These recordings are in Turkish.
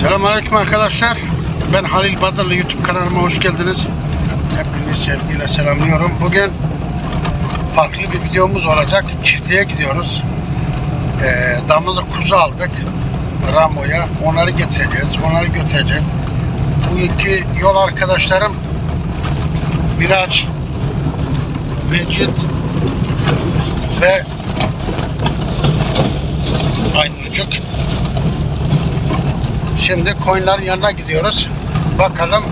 Selamünaleyküm arkadaşlar. Ben Halil Badırlı YouTube kanalıma hoş geldiniz. Hepinizi sevgiyle selamlıyorum. Bugün farklı bir videomuz olacak. Çiftliğe gidiyoruz. Ee, damızı kuzu aldık. Ramo'ya. Onları getireceğiz. Onları götüreceğiz. Bugünkü yol arkadaşlarım Miraç, Mecit ve Aynurcuk. Şimdi koyunların yanına gidiyoruz. Bakalım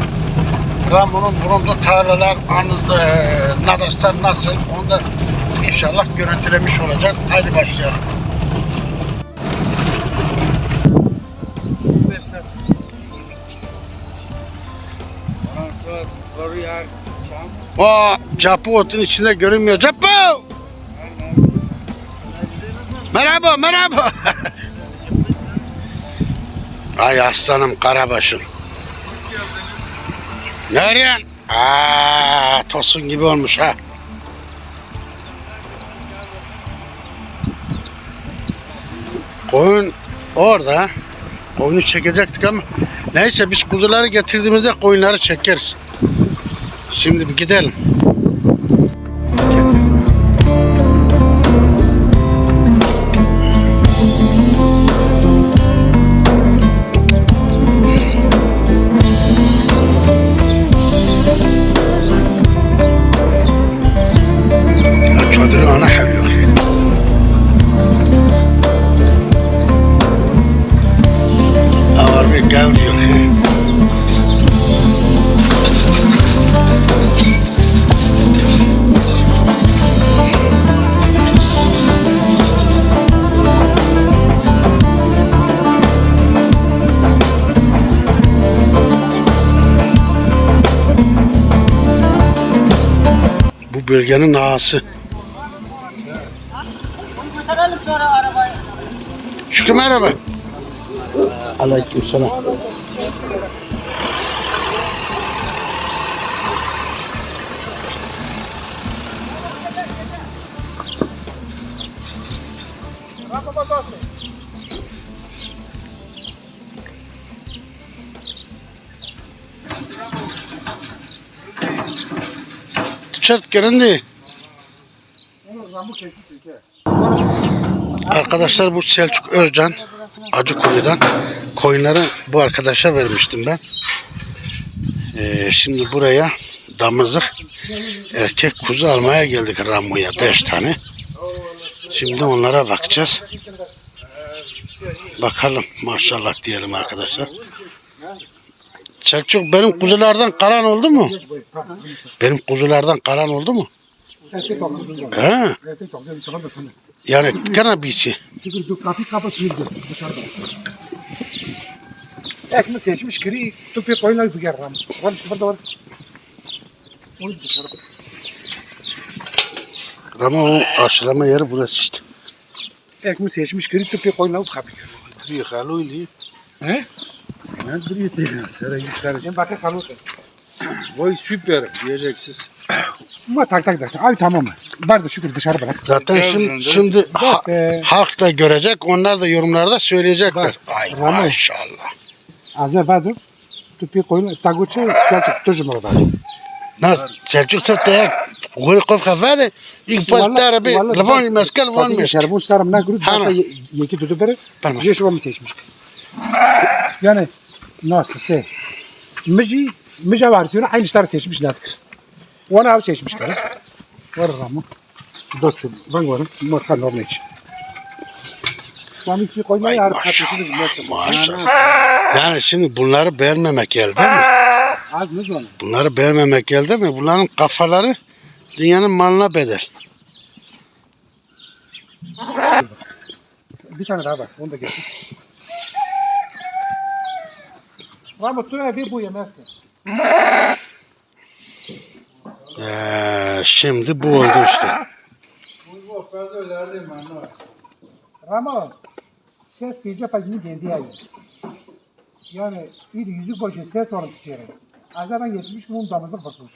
Ramon'un bulunduğu tarlalar, anızda e, nadaslar nasıl? Onu da inşallah görüntülemiş olacağız. Haydi başlayalım. O Capu otun içinde görünmüyor. Capu! Merhaba, merhaba. Ay aslanım karabaşım. Hoş. Nereye? Aa, tosun gibi olmuş ha. Koyun orada. Koyunu çekecektik ama neyse biz kuzuları getirdiğimizde koyunları çekeriz. Şimdi bir gidelim. Bölgenin ağası. Götürelim sonra arabayı. Şükrü merhaba. Aleyküm selam. Tişört gelindi. Arkadaşlar bu Selçuk Özcan Acıkuyu'dan koyunları bu arkadaşa vermiştim ben. Ee, şimdi buraya damızlık erkek kuzu almaya geldik Ramo'ya 5 tane. Şimdi onlara bakacağız. Bakalım maşallah diyelim arkadaşlar. Selçuk benim kuzulardan karan oldu mu? Benim kuzulardan karan oldu mu? He. Yani kanabisi. Ekmek seçmiş kiri tupi koyunlar bir ram. Ram şu burada var. Ama o aşılama yeri burası işte. Ekmek seçmiş kiri tupi koyunlar kapı. Bir haluyla. He? Ne duruyor ya? Sera yukarı. Ben bakın kalı. Vay süper diyeceksiniz. Ama tak tak tak. Abi tamam mı? Var da şükür dışarı bırak. Zaten Gel şimdi, üzerinde. şimdi ha- halk da görecek, onlar da yorumlarda söyleyecekler. Bak, Ay Ramo. maşallah. Azer vardır. Tupi koyun taguçu selçuk tujum orada. Nasıl? Selçuk sen de Guri kof kafede ilk başta arabi lafon meskel von meş. Şerbun starım ne grup Hana. hatta yeki Yani nasıl se? Mıcı mıcı versiyonu aynı star seçmiş natkır. Ona av seçmiş kare. Var Ramo. Dostum ben varım. Mutkan var neç. Swami ki koyma yar maşallah. Yani şimdi bunları beğenmemek geldi değil mi? Az mı zaman? Bunları beğenmemek geldi mi? Bunların kafaları dünyanın malına bedel. Bir tane daha bak. Onu da getir. Ramo tu evi bu yemez ki. Ee, şimdi bu oldu işte. Ramo ses diyece pazını kendi ayı. Yani bir yüzük başı ses onu içeri. Azar ben yetmiş bunun damızlık bakmış.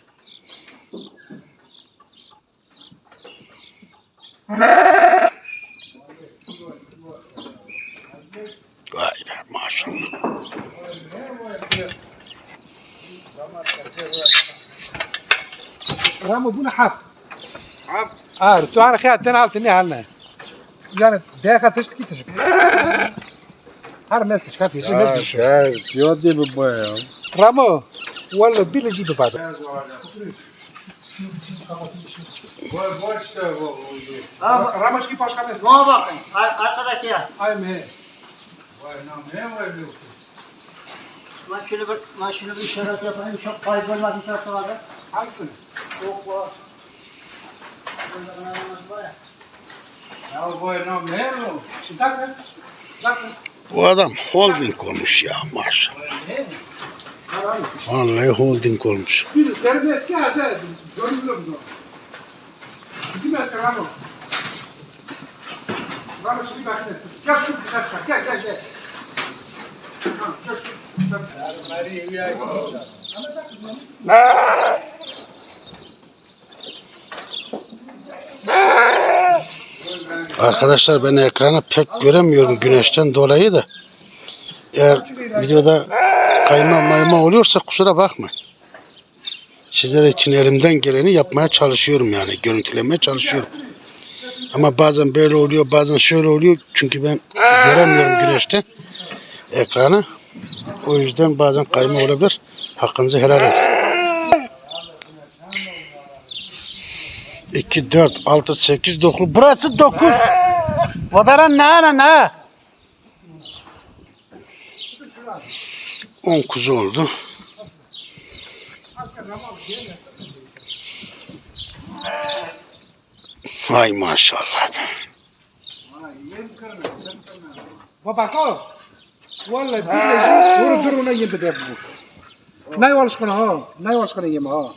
Vay be maşallah. رامو بن حفظ عبد آه رتو على خيار تاني على تاني على يعني داخل تشت كي تشك هار ماسك شكات يجي ماسك يودي ببايا رامو ولا بيلا جيب بعد رامو شكي باش كامل ne var bu? Ben şöyle bir, ben şöyle bir işaret yapayım. Çok kaybolmaz işareti vardı. hangisini? Yok var. Burada bana namaz var ya. Ya boy lan ne bu? Bakın. Bakın. Bu adam holding olmuş ya maşallah. Vallahi holding olmuş. Bir serbest ki hazır. Görünüyor mu? Şimdi ben Ramo. Ramo şimdi bakın. Gel şu dışarı çık. Gel gel gel. Tamam, gel şu dışarı çık. Arkadaşlar ben ekranı pek göremiyorum güneşten dolayı da. Eğer videoda kayma mayma oluyorsa kusura bakma. Sizler için elimden geleni yapmaya çalışıyorum yani. Görüntülemeye çalışıyorum. Ama bazen böyle oluyor bazen şöyle oluyor. Çünkü ben göremiyorum güneşten ekranı. O yüzden bazen kayma olabilir. Hakkınızı helal edin. 2, 4, 6, 8, 9. Burası 9. Vadaran ne ana ne? 10 kuzu oldu. Vay maşallah. be. Baba ko. Vallahi billahi doğru duruna yem de bu. Ne var şuna ha? Ne var şuna yem ha?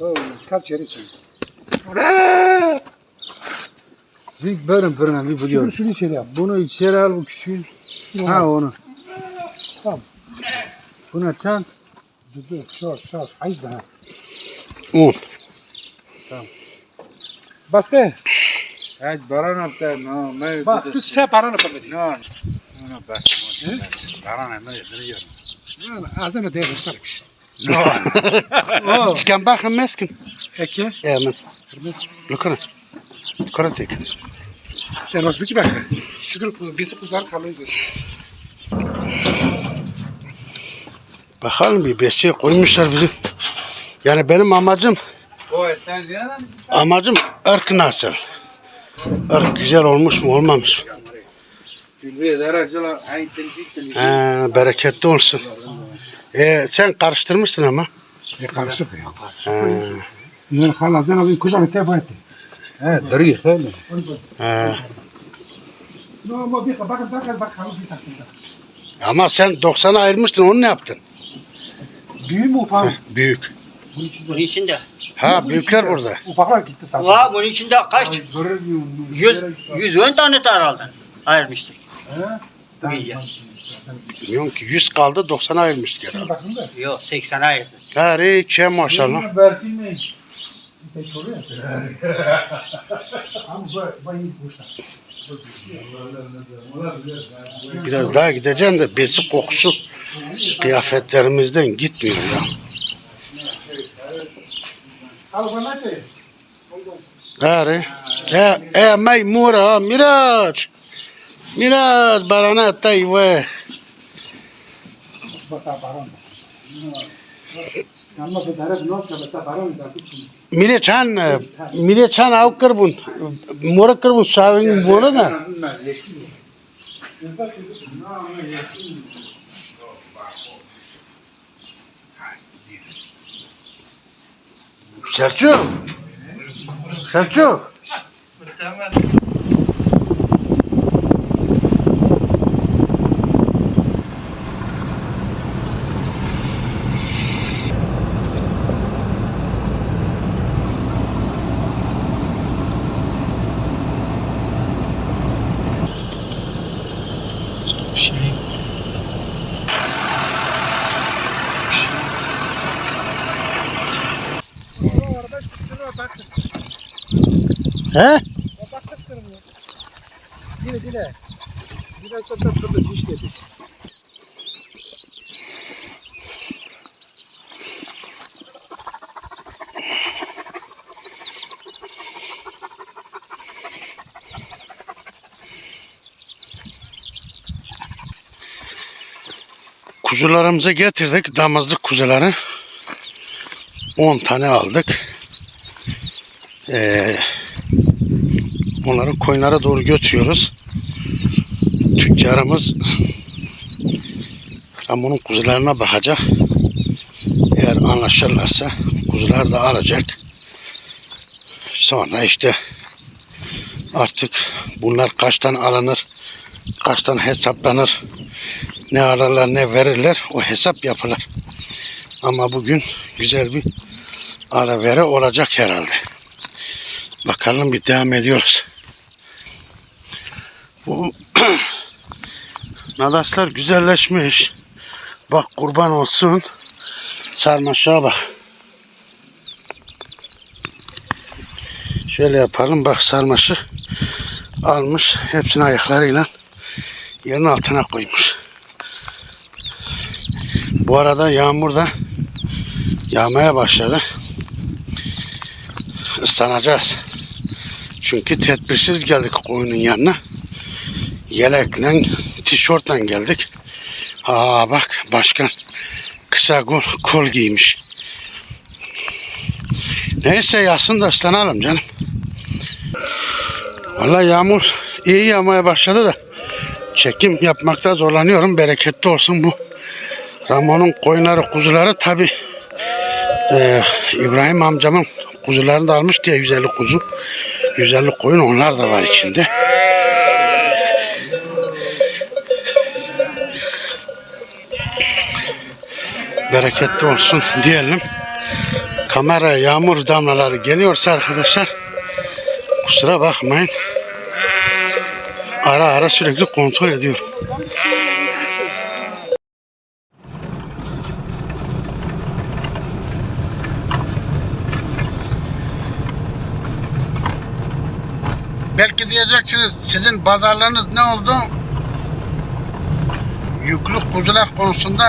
Oh, kaç yeri sen. Bir bölüm bölüm bir Şunu biliyorum. şunu içeri yap. Bunu içeri al bu küçüğü. Ha onu. Tamam. Buna çant. Dur dur. Şor şor. Ayız da ha. 10. Bastı. Hadi baran aptal. No, ne? Bak tu se paranı pırdı. No. No, bas. Baran emre edeceğim. Ağzına değer starmış. No. Çıkan bakın meskin. Eke. Hemen. Yukarı. Yukarı tek. Sen nasıl ki bak. Şükür birisi kuzlar kalıyor. Bakalım bir besiye koymuşlar bizim. Yani benim amacım. Amacım ırk nasıl? Irk güzel olmuş mu olmamış mı? Ha, bereketli olsun. E, sen karıştırmışsın ama. E karışık ya. Ha, Yani halazan abi kuşan te etti. He, duruyor öyle. No ama sen 90'a ayırmıştın onu ne yaptın? Büyü mü ufak? Büyük. Bunun içinde. Ha büyükler burada. Ufaklar gitti zaten. Valla bunun içinde kaç? Yüz, yüz ön tane taraldan ayırmıştık. Gece. Bilmiyorum ki 100 kaldı 90'a ayırmıştık herhalde. Bakın da. Yok 80 ayırdık. Her şey maşallah. Ama bu. Biraz daha gideceğim de besi kokusu kıyafetlerimizden gitmiyor ya. Al bana ki. Gari. E, e Maymura, Miraç. Miraç barana tayve. Bata baron. Ama bu taraf ne olsa bata baron da tutsun. Mire çan, mire Selçuk. Selçuk. He? Bak kız kırmıyor. Dile dile. Dile sokak kırdı diş dedi. Kuzularımızı getirdik. Damızlık kuzuları. 10 tane aldık. Eee onları koyunlara doğru götürüyoruz. Tüccarımız Ramon'un kuzularına bakacak. Eğer anlaşırlarsa kuzular da alacak. Sonra işte artık bunlar kaçtan alınır, kaçtan hesaplanır, ne alırlar ne verirler o hesap yapılır. Ama bugün güzel bir ara vere olacak herhalde. Bakalım bir devam ediyoruz. Bu nadaslar güzelleşmiş. Bak kurban olsun. Sarmaşığa bak. Şöyle yapalım. Bak sarmaşı almış. Hepsini ayaklarıyla yerin altına koymuş. Bu arada yağmur da yağmaya başladı. Islanacağız. Çünkü tedbirsiz geldik koyunun yanına. Yelekle, tişörtle geldik. Ha bak başkan kısa kol, kol giymiş. Neyse yasın da ıslanalım canım. Vallahi yağmur iyi yağmaya başladı da çekim yapmakta zorlanıyorum. Bereketli olsun bu. Ramon'un koyunları, kuzuları tabi İbrahim amcamın kuzularını da almış diye 150 kuzu. 150 koyun onlar da var içinde. Bereketli olsun diyelim. Kamera yağmur damlaları geliyorsa arkadaşlar kusura bakmayın. Ara ara sürekli kontrol ediyorum. Belki diyeceksiniz sizin pazarlarınız ne oldu? Yüklü kuzular konusunda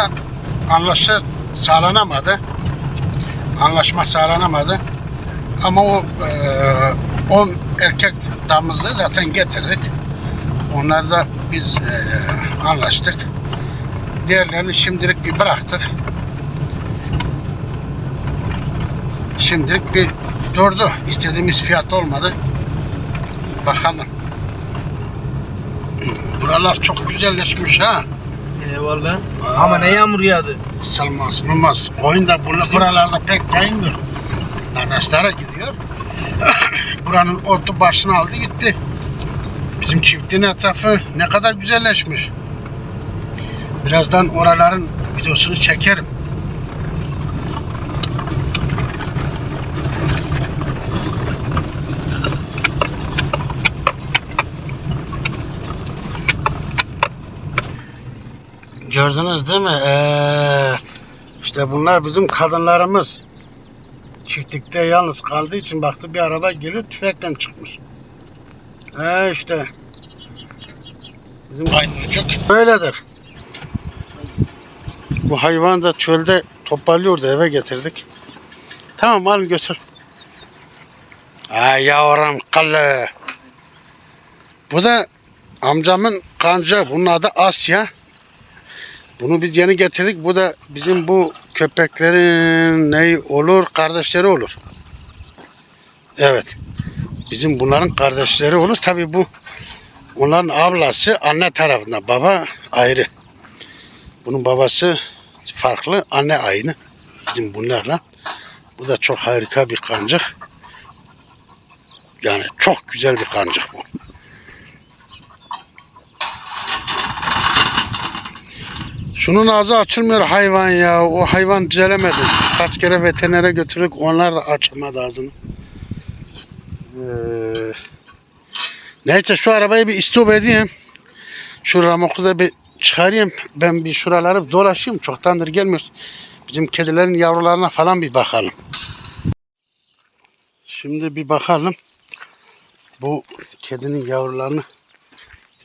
anlaşma sağlanamadı. Anlaşma sağlanamadı. Ama o 10 erkek damızı zaten getirdik. Onlar da biz e, anlaştık. Diğerlerini şimdilik bir bıraktık. Şimdilik bir durdu. İstediğimiz fiyat olmadı. Bakalım. Buralar çok güzelleşmiş ha. Eyvallah. Ama ne yağmur yağdı. Salmaz mılmaz. Koyun da burada, buralarda pek yayılmıyor. Kardeşlere gidiyor. Buranın otu başını aldı gitti. Bizim çiftin etrafı ne kadar güzelleşmiş. Birazdan oraların videosunu çekerim. Gördünüz değil mi? Ee, işte bunlar bizim kadınlarımız. Çiftlikte yalnız kaldığı için baktı bir araba geliyor tüfekle çıkmış. Ee işte. Bizim hayvancık böyledir. Bu hayvan da çölde toparlıyordu eve getirdik. Tamam alın götür. Ay yavrum kalı. Bu da amcamın kanca. Bunun adı Asya. Bunu biz yeni getirdik. Bu da bizim bu köpeklerin ne olur? Kardeşleri olur. Evet. Bizim bunların kardeşleri olur. Tabii bu onların ablası anne tarafında. Baba ayrı. Bunun babası farklı. Anne aynı. Bizim bunlarla. Bu da çok harika bir kancık. Yani çok güzel bir kancık bu. Şunun ağzı açılmıyor hayvan ya. O hayvan düzelemedi. Kaç kere veterinere götürdük. Onlar da açamadı ağzını. Ee, neyse şu arabayı bir istop edeyim. Şu ramoku da bir çıkarayım. Ben bir şuraları dolaşayım. Çoktandır gelmiyoruz. Bizim kedilerin yavrularına falan bir bakalım. Şimdi bir bakalım. Bu kedinin yavrularını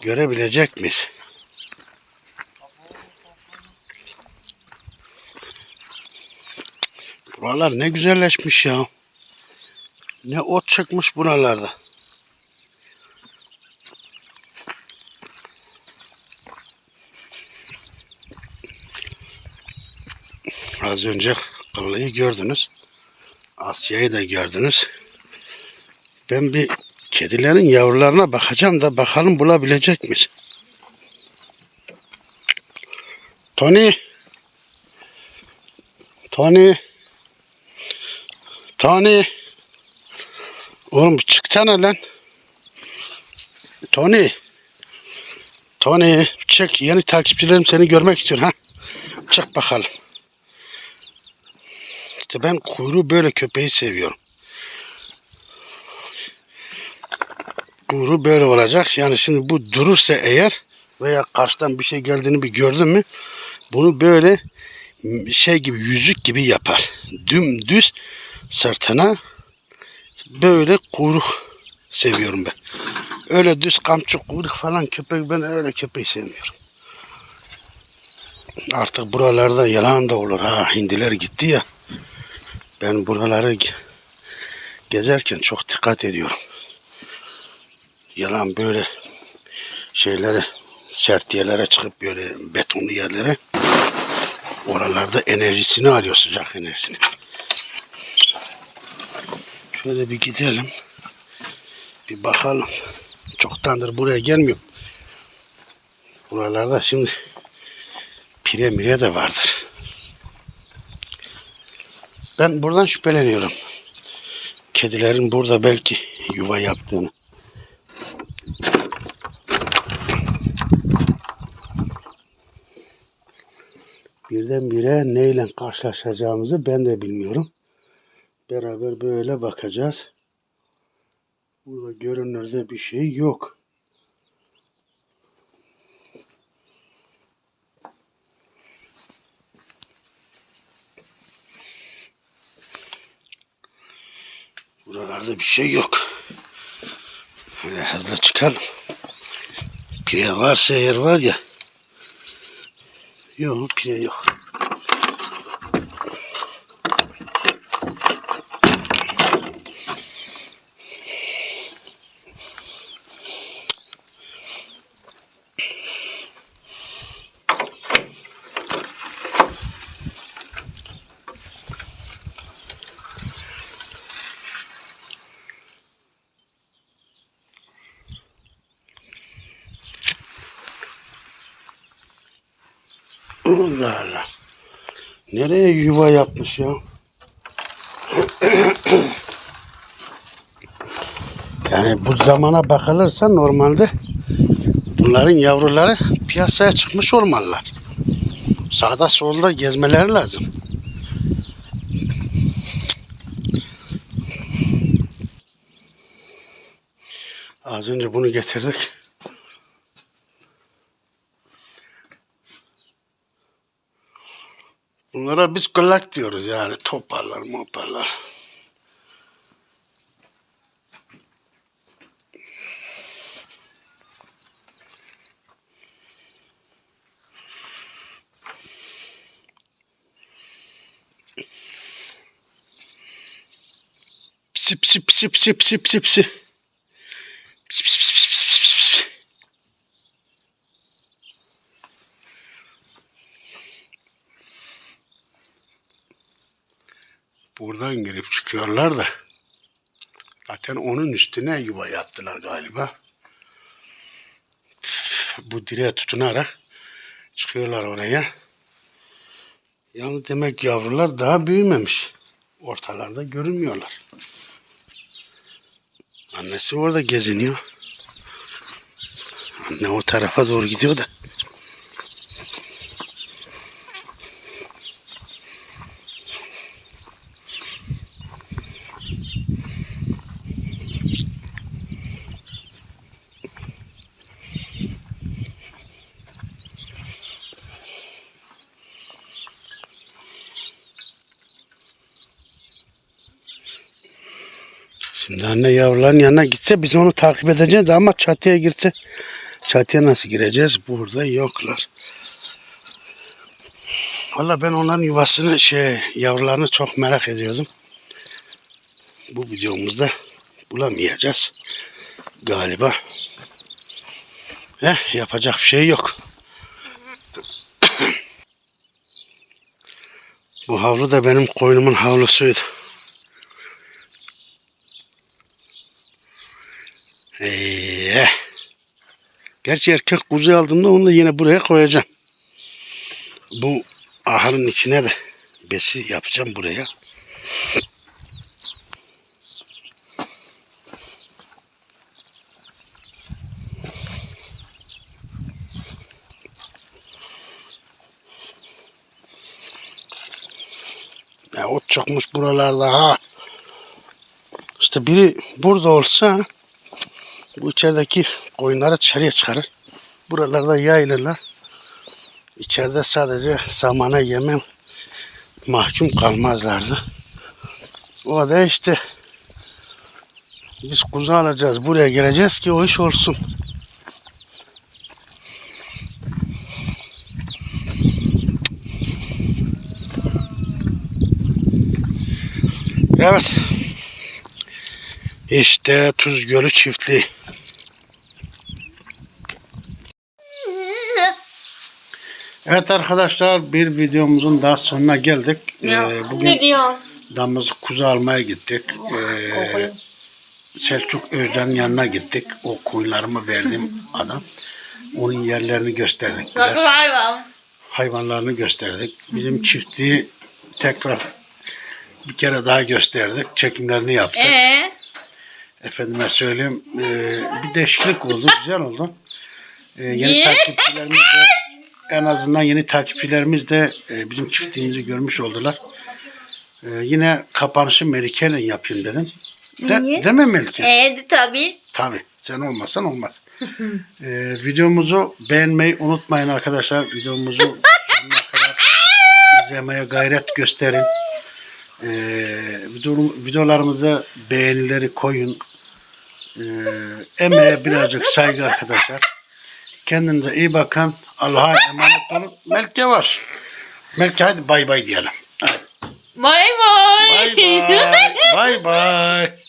görebilecek miyiz? Buralar ne güzelleşmiş ya. Ne ot çıkmış buralarda. Az önce kıllıyı gördünüz. Asya'yı da gördünüz. Ben bir kedilerin yavrularına bakacağım da bakalım bulabilecek miyiz? Tony. Tony. Tony. Oğlum çıksana lan. Tony. Tony çık. Yeni takipçilerim seni görmek istiyor ha. Çık bakalım. İşte ben kuyruğu böyle köpeği seviyorum. Kuyruğu böyle olacak. Yani şimdi bu durursa eğer veya karşıdan bir şey geldiğini bir gördün mü bunu böyle şey gibi yüzük gibi yapar. Dümdüz sırtına böyle kuyruk seviyorum ben. Öyle düz kamçı kuyruk falan köpek ben öyle köpeği sevmiyorum. Artık buralarda yalan da olur ha hindiler gitti ya. Ben buraları ge- gezerken çok dikkat ediyorum. Yalan böyle şeylere sert yerlere çıkıp böyle betonlu yerlere oralarda enerjisini alıyor sıcak enerjisini. Şöyle bir gidelim. Bir bakalım. Çoktandır buraya gelmiyorum. Buralarda şimdi pire mire de vardır. Ben buradan şüpheleniyorum. Kedilerin burada belki yuva yaptığını. Birdenbire neyle karşılaşacağımızı ben de bilmiyorum. Beraber böyle bakacağız. Burada görünürde bir şey yok. Buralarda bir şey yok. Böyle hızlı çıkalım. Pire varsa eğer var ya. Yok pire yok. Allah Allah. Nereye yuva yapmış ya? yani bu zamana bakılırsa normalde bunların yavruları piyasaya çıkmış olmalılar. Sağda solda gezmeleri lazım. Az önce bunu getirdik. Bunlara biz kulak diyoruz yani toparlar moparlar. Pisi pisi pisi pisi pisi pisi pisi. Çıkıyorlar da. Zaten onun üstüne yuva yaptılar galiba. Bu direğe tutunarak çıkıyorlar oraya. Yani demek yavrular daha büyümemiş. Ortalarda görünmüyorlar. Annesi orada geziniyor. Anne o tarafa doğru gidiyor da. Anne yavruların yanına gitse biz onu takip edeceğiz ama çatıya girse çatıya nasıl gireceğiz? Burada yoklar. Valla ben onların yuvasını şey yavrularını çok merak ediyordum. Bu videomuzda bulamayacağız galiba. Eh yapacak bir şey yok. Bu havlu da benim koynumun havlusuydu. Ee, gerçi erkek kuzu aldığımda onu da yine buraya koyacağım. Bu ahırın içine de besi yapacağım buraya. Ya ot çokmuş buralarda ha. İşte biri burada olsa bu içerideki koyunları dışarıya çıkarır. Buralarda yayılırlar. İçeride sadece zamana yemem mahkum kalmazlardı. O da işte biz kuzu alacağız. Buraya geleceğiz ki o iş olsun. Evet. İşte Tuz Gölü çiftliği. Evet arkadaşlar bir videomuzun daha sonuna geldik. Ee, bugün Ne diyorsun? damızlık kuzu almaya gittik. Ee, Selçuk Özcan'ın yanına gittik. O koyunlarımı verdim adam. Onun yerlerini gösterdik biraz. Hayvan. Hayvanlarını gösterdik. Bizim çiftliği tekrar bir kere daha gösterdik. Çekimlerini yaptık. Ee? Efendime söyleyeyim e, bir değişiklik oldu. Güzel oldu. E, yeni takipçilerimiz de en azından yeni takipçilerimiz de e, bizim çiftliğimizi görmüş oldular. E, yine kapanışı Melike'yle yapayım dedim. De, Niye? Değil mi Melike? Ee tabii. Tabii. Sen olmazsan olmaz. e, videomuzu beğenmeyi unutmayın arkadaşlar. Videomuzu sonuna kadar izlemeye gayret gösterin. E, video, videolarımıza beğenileri koyun. E, emeğe birazcık saygı arkadaşlar. Kendinize iyi bakın. Allah'a emanet olun. Melike var. Melike hadi bay bay diyelim. Hadi. Bay bay. Bay bay. bay bay.